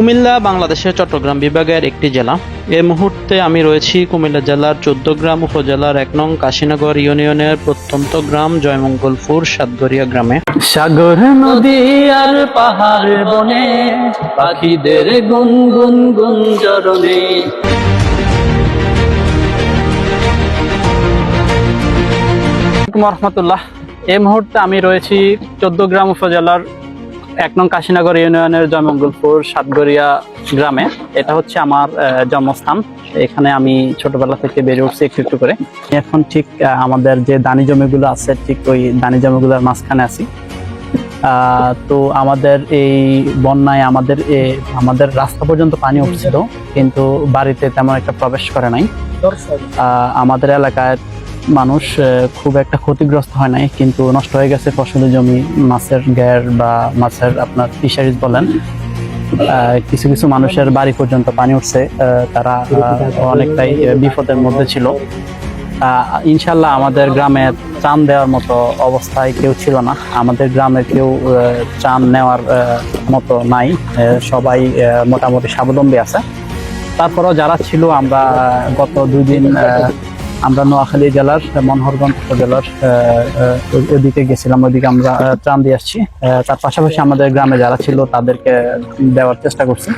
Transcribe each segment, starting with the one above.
কুমিল্লা বাংলাদেশের চট্টগ্রাম বিভাগের একটি জেলা। এ মুহূর্তে আমি রয়েছি কুমিল্লা জেলার চোদ্দগ্রাম উপজেলার এক নং কাশীনগর ইউনিয়নের প্রত্যন্ত গ্রাম জয়মঙ্গলপুর সাতগড়িয়া গ্রামে। সাগর নদী আর পাহাড় বনে পাখিদের গুন গুন গুন জরনে রহমতুল্লাহ এই মুহূর্তে আমি রয়েছি চোদ্দগ্রাম উপজেলার এক নং কাশীনগর ইউনিয়নের জয়মঙ্গলপুর, সাতগড়িয়া গ্রামে। এটা হচ্ছে আমার জন্মস্থান। এখানে আমি ছোটবেলা থেকে বেড়ে উঠছি একটু একটু করে। এখন ঠিক আমাদের যে দানি জমিগুলো আছে, ঠিক ওই দানি জমিগুলোর মাঝখানে আছি। তো আমাদের এই বন্যায় আমাদের আমাদের রাস্তা পর্যন্ত পানি উঠছিল, কিন্তু বাড়িতে তেমন একটা প্রবেশ করে নাই। আমাদের এলাকায় মানুষ খুব একটা ক্ষতিগ্রস্ত হয় নাই, কিন্তু নষ্ট হয়ে গেছে ফসলের জমি, মাছের গ্যার বা মাছের আপনার ফিশারিজ বলেন। কিছু কিছু মানুষের বাড়ি পর্যন্ত পানি উঠছে তারা অনেকটাই বিপদের মধ্যে ছিল। ইনশাল্লাহ আমাদের গ্রামে চান দেওয়ার মতো অবস্থায় কেউ ছিল না। আমাদের গ্রামে কেউ চান নেওয়ার মতো নাই। সবাই মোটামুটি স্বাবলম্বী আছে। তারপরেও যারা ছিল, আমরা গত দুই দিন আমরা নোয়াখালী জেলার মনোহরগঞ্জ উপজেলার ওইদিকে গেছিলাম ওইদিকে আমরা ত্রাণ দিয়ে আসছি। তার পাশাপাশি আমাদের গ্রামে যারা ছিল তাদেরকে দেওয়ার চেষ্টা করছি।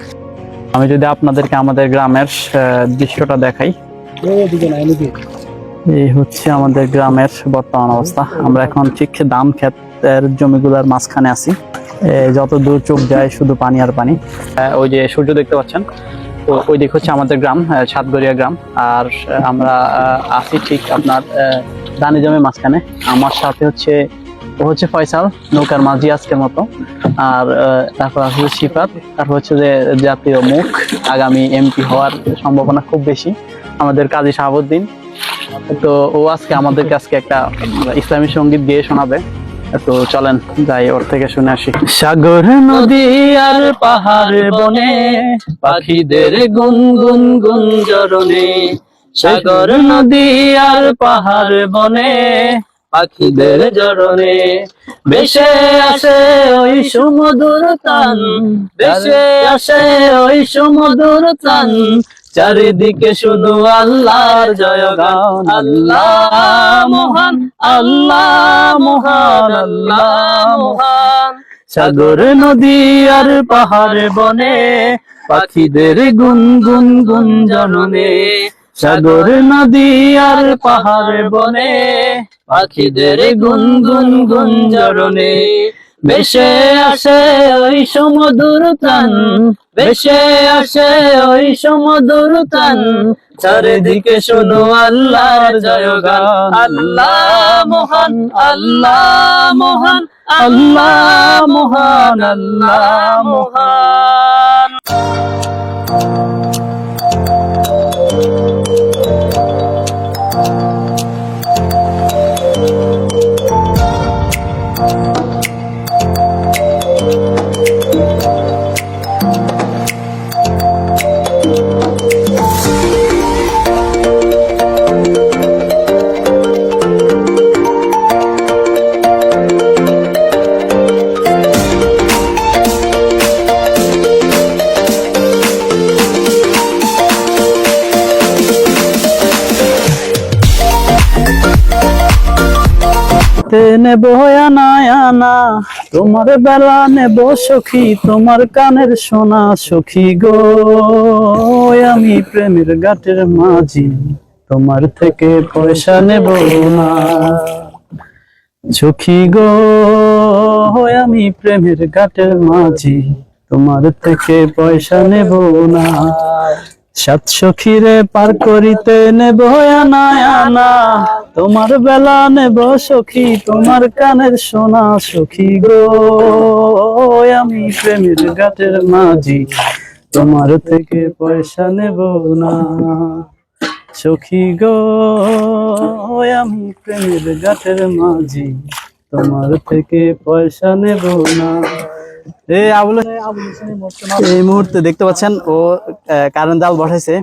আমি যদি আপনাদেরকে আমাদের গ্রামের দৃশ্যটা দেখাই। এই হচ্ছে আমাদের গ্রামের বর্তমান অবস্থা। আমরা এখন ঠিক দাম ক্ষেতের জমিগুলোর মাঝখানে আছি। যত দূর চোখ যায় শুধু পানি আর পানি। ওই যে সূর্য দেখতে পাচ্ছেন? তো ওই দিক হচ্ছে আমাদের গ্রাম সাতগড়িয়া গ্রাম। আর আমরা আছি ঠিক আপনার দানি জমির মাঝখানে। আমার সাথে হচ্ছে, ও হচ্ছে ফয়সাল, নৌকার মাঝি আজকের মতো। আর তারপর আছে শিপাত তারপর হচ্ছে যে জাতীয় মুখ, আগামী এমপি হওয়ার সম্ভাবনা খুব বেশি। আমাদের কাজী শাহাবুদ্দিন। তো ও আজকে আমাদেরকে আজকে একটা ইসলামী সংগীত গেয়ে শোনাবে। তো চলেন, যাই, ওর থেকে শুনে আসি। সাগর নদী আর পাহাড় বনে, পাখিদের গুন গুন গুন জরনে সাগর নদী আর পাহাড় বনে, পাখিদের জরনে বেশে আসে ওই সুমধুর তান বেশে আসে ওই সুমধুর তান। চারিদিকে শুধু আল্লাহর জয়গান, আল্লাহ মহান আল্লাহ মহান আল্লাহ মহান। সাগর, নদী আর পাহাড় বনে, পাখিদের গুন গুন গুন জননে সাগর, নদী আর পাহাড় বনে, পাখিদের গুন গুন গুন জরনে বেশে আসে ওই সমুদুর তান, বেশে আসে ওই সমুদুর তান। চারিদিকে শুধু আল্লাহর জয়গান। আল্লাহ মহান আল্লাহ মহান আল্লাহ মহান আল্লাহ মহান। তে নেব আনা তোমার বেলা নেব সখী, তোমার কানের সোনা সখী গো। আমি প্রেমের গাটের মাঝি, তোমার থেকে পয়সা নেব না। সখী গো, আমি প্রেমের গাটের মাঝি, তোমার থেকে পয়সা নেব না। সাত সখীরে পার করিতে নেব আনা আনা। তোমার বেলা নেব সখী, তোমার কানের সোনা সখী গো। আমি প্রেমের গাটের মাঝি, তোমার থেকে পয়সা নেব না। সখী গো, আমি প্রেমের গাটের মাঝি, তোমার থেকে পয়সা নেব না। এই মুহূর্তে দেখতে পাচ্ছেন ও কারণ জাল বসাইছে।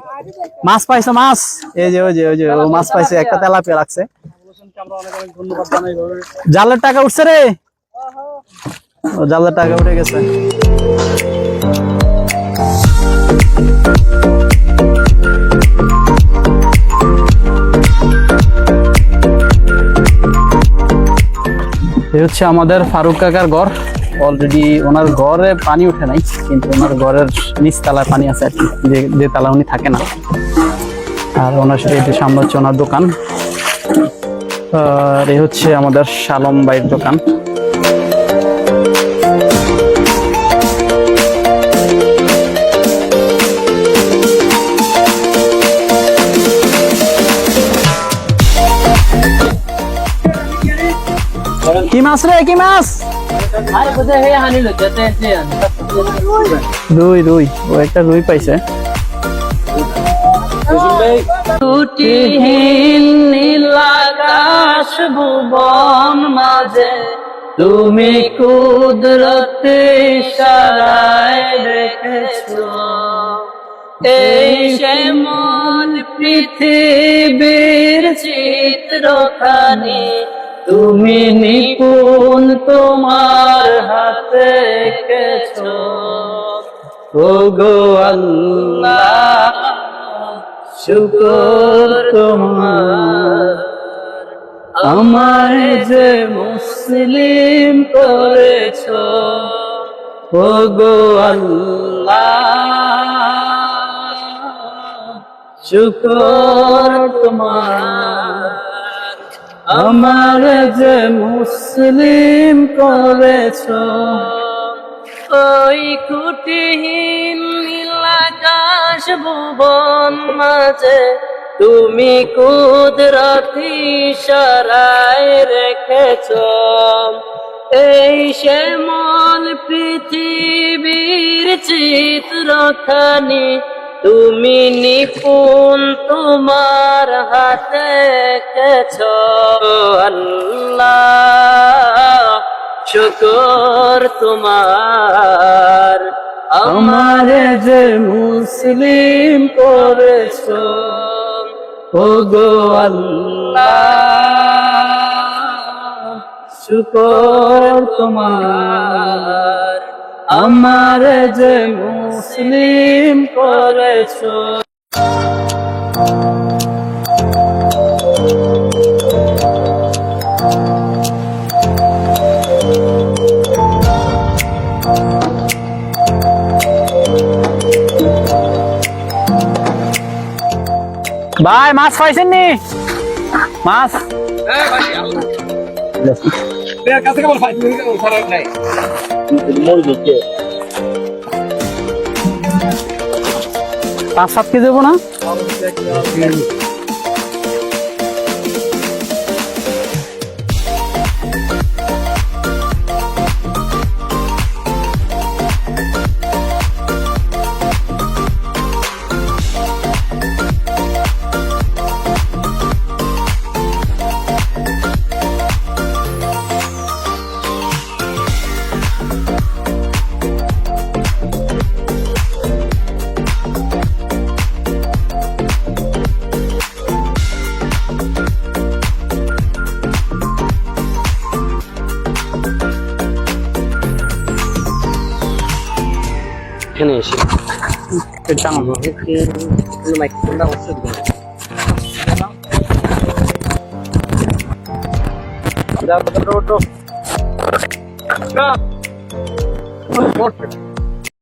মাছ পাইছে, মাছ? এই যে, ওই যে ওই যে, ও মাছ পাইছে, একটা তেলাপিয়া লাগছে জালের টাকা উঠছে রে। জালের টাকা উঠে গেছে। এ হচ্ছে আমাদের ফারুক কাকার গড় অলরেডি ওনার ঘরে পানি উঠে নাই, কিন্তু ওনার ঘরের নিচ তলায় পানি আছে আর কি, যে যে তালা উনি থাকে না। আর ওনার সাথে সামনে হচ্ছে ওনার দোকান। আর এই হচ্ছে আমাদের শালম বাইয়ের দোকান। কি মাছ রে, কি মাছ? রুই রুই ও একটা রুই পাইছে। নীলাকাশ ভুবন মাঝে তুমি কুদরতে সারায় রেখেছ। এই শ্যামল পৃথিবীর চিত্রখানি তুমি নিপুণ তোমার হাতে এঁকেছ। ও গো আল্লাহ, শুকর তোমার। আমায় যে মুসলিম করেছ ও গো আল্লাহ, শুকর তোমার। আমার যে মুসলিম করেছ, ওই কুটিহীন নীলাকাশ ভুবন মাঝে তুমি কুদরতি সারায় রেখেছ। এই শ্যামল পৃথিবীর চিত্রখানি তুমি নিপুণ তোমার হাতে কেছ আল্লাহ, শুকর তোমার। আমার যে মুসলিম করেছ ও গো আল্লাহ, শুকর তোমার। আমার যে মুসলিম করেছ। ভাই মাছ পাইছেন নি? মাছ? পাঁচ সাত কেজি দেবো না? এখানে এসে জানাবো মাইক্রোফোনটা অবশ্যই দিবেন। ওটো